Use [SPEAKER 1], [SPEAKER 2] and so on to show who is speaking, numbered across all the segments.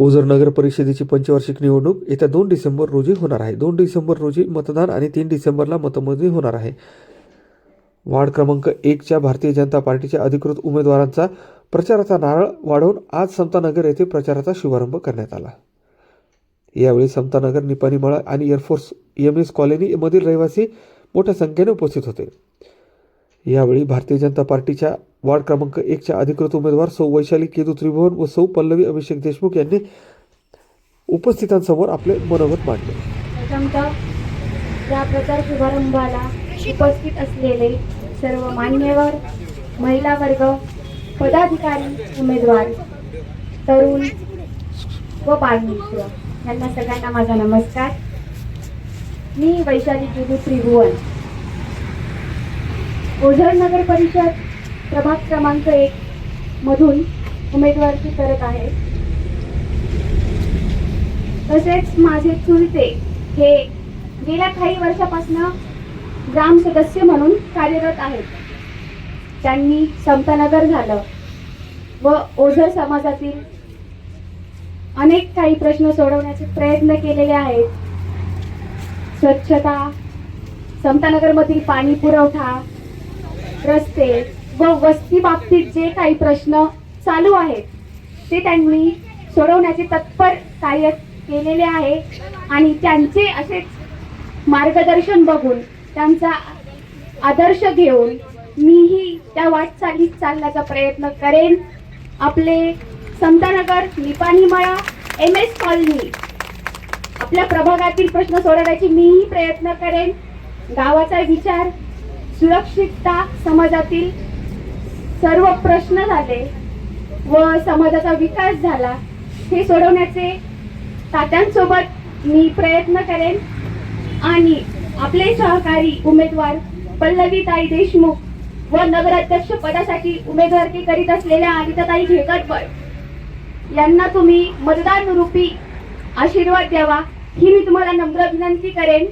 [SPEAKER 1] ओझर नगर परिषदेची पंचवार्षिक निवडणूक येत्या दोन डिसेंबर रोजी होणार आहे. दोन डिसेंबर रोजी मतदान आणि तीन डिसेंबरला मतमोजणी होणार आहे. वार्ड क्रमांक एकच्या भारतीय जनता पार्टीच्या अधिकृत उमेदवारांचा प्रचाराचा नारळ वाढवून आज समतानगर येथे प्रचाराचा शुभारंभ करण्यात आला. यावेळी समतानगर निपाणीमळा आणि एअरफोर्स एम एस कॉलनीमधील रहिवासी मोठ्या संख्येने उपस्थित होते. यावेळी भारतीय जनता पार्टीच्या वार्ड क्रमांक एकच्या अधिकृत उमेदवार सौ वैशाली केतू त्रिभुवन व सौ पल्लवी अभिषेक देशमुख यांनी उपस्थितांसमोर आपले मनोगत मांडले.
[SPEAKER 2] या प्रचार शुभारंभाला उपस्थित असलेले सर्व मान्यवर महिला वर्ग पदाधिकारी उमेदवार तरुण व बालमित्र यांना सगळ्यांना माझा नमस्कार. मी वैशाली केदू त्रिभुवन. ओझर नगर परिषद प्रभाग क्रमांक एक मधून उमेदवारी करत आहे. तसेच माझे चुलते हे गेल्या काही वर्षापासून ग्राम सदस्य म्हणून कार्यरत आहेत. त्यांनी समतानगर झालं व ओझर समाजातील अनेक काही प्रश्न सोडवण्याचे प्रयत्न केलेले आहेत. स्वच्छता समतानगरमधील पाणी पुरवठा रस्ते व वस्ती बाबतीत जे काही प्रश्न चालू आहेत ते त्यांनी सोडवण्याचे तत्पर कार्य केलेले आहे. आणि त्यांचे असेच मार्गदर्शन बघून त्यांचा आदर्श घेऊन मीही त्या वाटचालीत चालण्याचा प्रयत्न करेन. आपले Samatanagar Nipanimala M S colony आपल्या प्रभागातील प्रश्न सोडवण्याची मीही प्रयत्न करेन. गावाचा विचार सुरक्षितता समाजातील सर्व प्रश्न झाले व समाजाचा विकास झाला हे सोडवण्याचे तात्यांसोबत मी प्रयत्न करेन. आणि आपले सहकारी उमेदवार पल्लवीताई देशमुख व नगराध्यक्ष पदासाठी उमेदवारी करीत असलेल्या अनिताताई घेकटकर यांना तुम्ही मतदान रूपी आशीर्वाद द्यावा ही मी तुम्हाला नम्र विनंती करेन.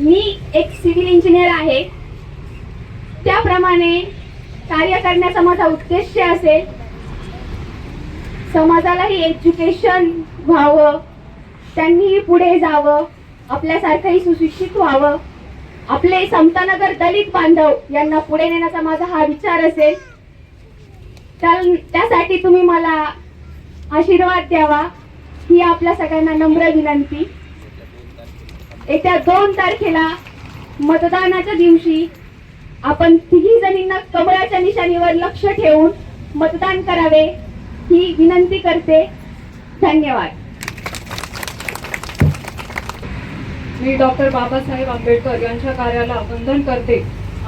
[SPEAKER 2] मी एक सिव्हिल इंजिनियर आहे. त्याप्रमाणे कार्य करण्याचा माझा उद्देश असेल समाजालाही एज्युकेशन व्हावं त्यांनीही पुढे जावं आपल्यासारखंही सुशिक्षित व्हावं आपले समतानगर दलित बांधव यांना पुढे नेण्याचा माझा हा विचार असेल त्या- त्यासाठी तुम्ही मला आशीर्वाद द्यावा ही आपल्या सगळ्यांना नम्र विनंती. येत्या दोन तारखेला मतदानाच्या दिवशी आपण तिघी जणींना कमळाच्या निशाणीवर लक्ष ठेवून मतदान करावे ही विनंती करते. धन्यवाद.
[SPEAKER 3] मी डॉक्टर बाबासाहेब आंबेडकर यांच्या कार्याला वंदन करते.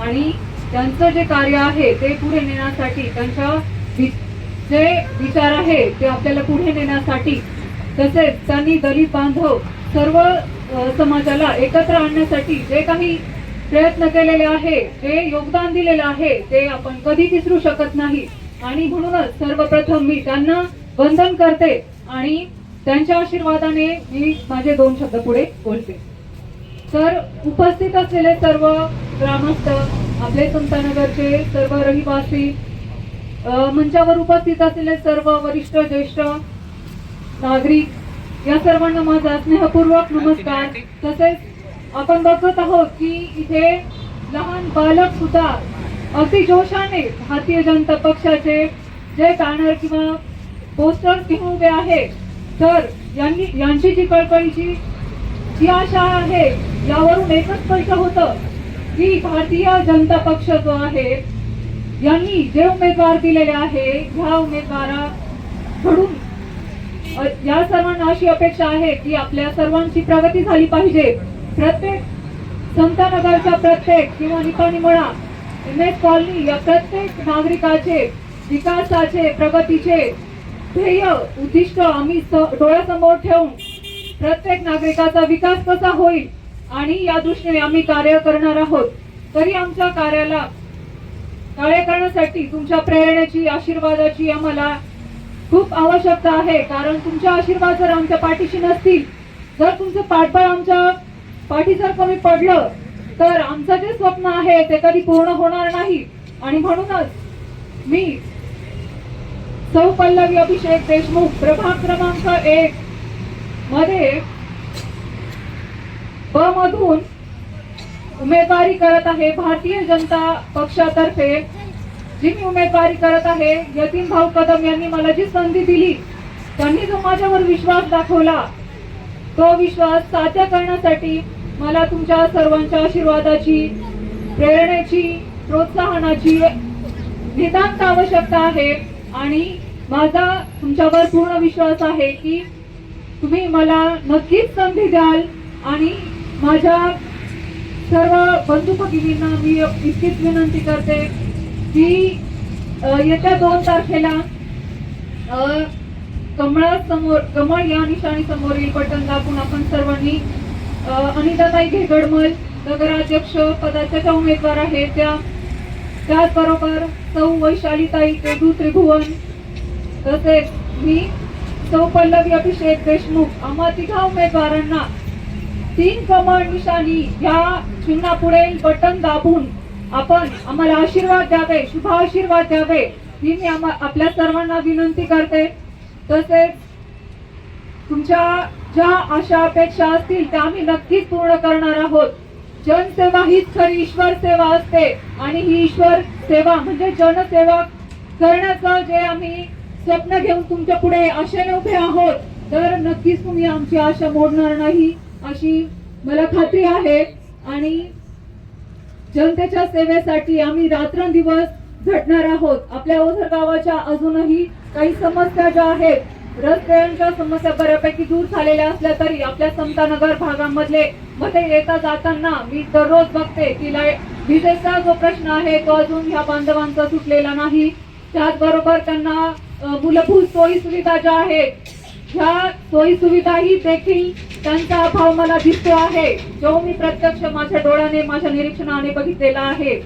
[SPEAKER 3] आणि त्यांचं जे कार्य आहे ते पुढे नेण्यासाठी त्यांच्या जे विचार आहे ते आपल्याला पुढे नेण्यासाठी तसेच त्यांनी दलित बांधव सर्व समाजाला एकत्र आणण्यासाठी जे काही प्रयत्न केलेले आहे जे योगदान दिलेलं आहे ते आपण कधी विसरू शकत नाही. आणि म्हणूनच सर्वप्रथम मी त्यांना वंदन करते आणि त्यांच्या आशीर्वादाने मी माझे दोन शब्द पुढे बोलते. तर उपस्थित असलेले सर्व ग्रामस्थ आपले संतानगरचे सर्व रहिवासी मंचावर उपस्थित असलेले सर्व वरिष्ठ ज्येष्ठ नागरिक या सर्वांना माझा स्नेहपूर्वक नमस्कार. तसेच आपण बघत आहोत की इथे लहान बालक सुद्धा अगदी जोशाने भारतीय जनता पक्षाचे जे बॅनर किंवा पोस्टर घेऊन उभे आहे तर यांनी यांची जी कळकळीची जी आशा आहे यावरून एकच स्पष्ट होतं की भारतीय जनता पक्ष जो आहे यांनी जे उमेदवार दिलेले आहे ह्या उमेदवाराकडून घडून या सर्वांना अशी अपेक्षा आहे की आपल्या सर्वांची प्रगती झाली पाहिजे. प्रत्येक संतानगरच्या प्रत्येक किंवा निपाणीमळा एम एस कॉलनी या प्रत्येक नागरिकाचे विकासाचे प्रगतीचे ध्येय उद्दिष्ट आम्ही डोळ्यासमोर ठेवून प्रत्येक नागरिकाचा विकास कसा होईल आणि या दृष्टीने आम्ही कार्य करणार आहोत. तरी आमच्या कार्याला कार्य करण्यासाठी तुमच्या प्रेरणेची आशीर्वादाची आम्हाला खूप आवश्यकता आहे कारण तुमच्या आशीर्वाद जर आमच्या पाठीशी नसतील. जर तुमचं पाठबळ आमच्या पाठी जर कमी पडलं तर आमचं जे स्वप्न आहे ते कधी पूर्ण होणार नाही. आणि म्हणूनच मी सौ पल्लवी अभिषेक देशमुख प्रभाग क्रमांक एक मध्ये ब मधून उमेदवारी करत आहे. भारतीय जनता पक्षातर्फे जी मी उमेदवारी करत आहे यतीन भाऊ कदम यांनी मला जी संधी दिली त्यांनी जो माझ्यावर विश्वास दाखवला तो विश्वास साध्य करण्यासाठी मला तुमच्या सर्वांच्या आशीर्वादाची प्रेरणेची प्रोत्साहनाची नितांत आवश्यकता आहे आणि माझा तुमच्यावर पूर्ण विश्वास आहे की तुम्ही मला नक्कीच संधी द्याल आणि माझ्या सर्व बंधू भगिनींना मी इतकीच विनंती करते की येत्या दोन तारखेला कमळासमोर कमळ या निशाणी समोरील बटन दाबून आपण सर्वांनी अनिताताई घेगडमल नगराध्यक्ष पदाच्या ज्या उमेदवार आहेत. त्या त्याचबरोबर सौ वैशालीताई तेजू त्रिभुवन तसेच मी सौ पल्लवी अभिषेक देशमुख आम्हा तिघा उमेदवारांना तीन कमळ निशाणी या चिन्हापुढे बटन दाबून आपण आम्हाला आशीर्वाद द्यावे शुभ आशीर्वाद द्यावे. ही मी आपल्या सर्वांना विनंती करते. तसेच तुमच्या ज्या आशा अपेक्षा असतील त्या आम्ही नक्कीच पूर्ण करणार आहोत. जनसेवा हीच खरी ईश्वर सेवा असते आणि ही ईश्वर सेवा म्हणजे जनसेवा करण्याचं जे आम्ही स्वप्न घेऊन तुमच्यापुढे आशेने उभे आहोत तर नक्कीच तुम्ही आमची आशा मोडणार नाही अशी मला खात्री आहे. आणि जनतेच्या सेवेसाठी आम्ही रात्रंदिवस झटणार आहोत. आपल्या ओझर गावाच्या अजूनही काही समस्या ज्या आहेत रस्त्यांच्या समस्या बऱ्यापैकी दूर झालेल्या असल्या तरी आपल्या समतानगर भागामधले मध्ये येता जाताना मी दररोज बघते की लाइट विजेचा जो प्रश्न आहे तो अजून ह्या बांधवांचा सुटलेला नाही. त्याचबरोबर त्यांना मूलभूत सोयी सुविधा ज्या आहेत ह्या सोयी सुविधाही देखील त्यांचा अभाव मला दिसतो आहे. जो मी प्रत्यक्ष माझ्या डोळ्याने माझ्या निरीक्षणाने बघितलेला आहे.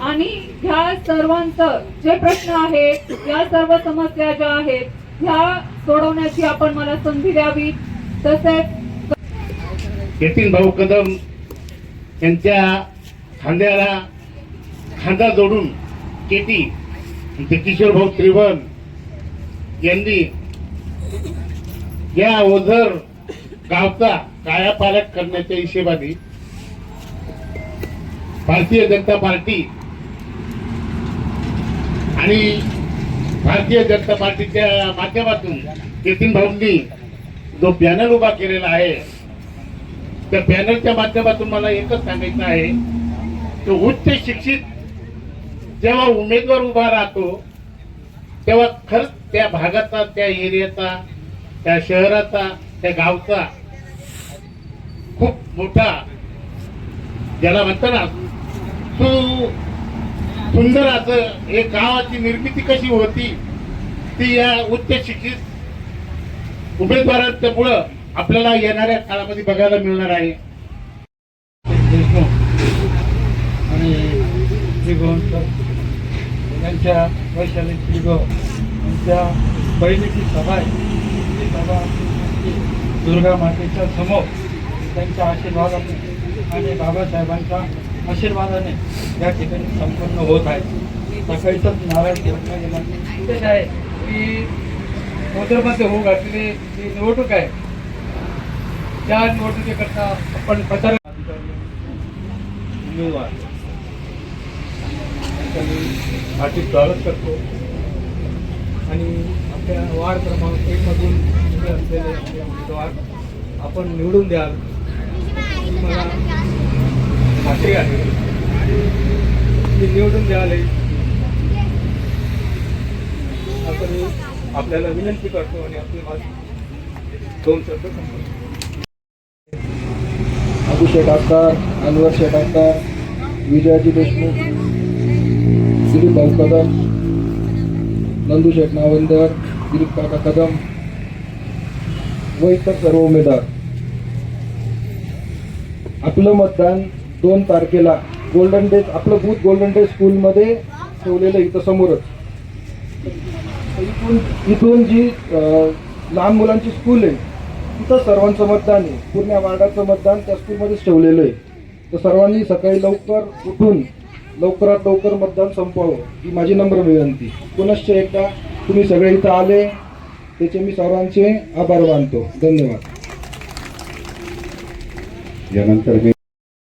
[SPEAKER 3] आणि ह्या सर्वांचं जे प्रश्न आहेत या सर्व समस्या ज्या आहेत ह्या सोडवण्याची आपण मला संधी द्यावी. तसेच
[SPEAKER 4] यतीन भाऊ कदम यांच्या खांद्याला खांदा जोडून केटी किशोर भाऊ त्रिवन यांनी या ओझर गावचा कायापालट करण्याच्या हिशेबाने. भारतीय जनता पार्टी. आणि भारतीय जनता पार्टीच्या माध्यमातून नितीन भाऊंनी जो बॅनर उभा केलेला आहे त्या बॅनरच्या माध्यमातून मला एकच सांगायचं आहे की उच्च शिक्षित जेव्हा उमेदवार उभा राहतो तेव्हा खरंच त्या भागाचा त्या एरियाचा त्या शहराचा त्या गावचा खूप मोठा ज्याला म्हणतो ना तो सुंदर असं एक गावाची निर्मिती कशी होती ती या उच्च शिक्षित उमेदवारांच्यामुळं आपल्याला येणाऱ्या काळामध्ये बघायला मिळणार आहे.
[SPEAKER 5] आणि यांच्या वैशाली त्रिभुव यांच्या बहिणीची सभा आहे. दुर्गा मातेच्या समोर त्यांच्या आशीर्वादाने आणि बाबासाहेबांच्या आशीर्वादाने या ठिकाणी संपन्न होत आहे. सकाळीच नारायण घेतला गेला आहे. की ओझरमध्ये होऊ घातलेली जी निवडणूक आहे त्या निवडणुकीकरता आपण प्रचार उमेदवार मी स्वागत करतो. आणि आपल्या वार्ड क्रमांक एक मधून उभे असलेले आपले उमेदवार आपण निवडून द्याल. ही मला खात्री आहे. की निवडून द्याल आपण आपल्याला विनंती करतो आणि आपली माझी दोन शब्द संपवतो.
[SPEAKER 6] अभिषेक आकार अनवर शेठ आकार विजयाजी देशमुख श्री भाऊ कदम नंदू शेठ नावंदर दिलीप काका कदम व इतर सर्व उमेदवार आपलं मतदान दोन तारखेला गोल्डन डे आपलं बूथ गोल्डन डेज स्कूलमध्ये ठेवलेलं आहे इथं समोरच. इथून इथून जी अं, लहान मुलांची स्कूल आहे तिथं सर्वांचं मतदान आहे. पूर्ण वार्डाचं मतदान त्या स्कूलमध्येच ठेवलेलं आहे. तर सर्वांनी सकाळी लवकर उठून लवकरात लवकर मतदान संपवावं ही माझी नम्र विनंती. पुनश्च एकदा तुम्ही सगळे इथं आले त्याचे मी सर्वांचे आभार मानतो. धन्यवाद.
[SPEAKER 4] यानंतर मी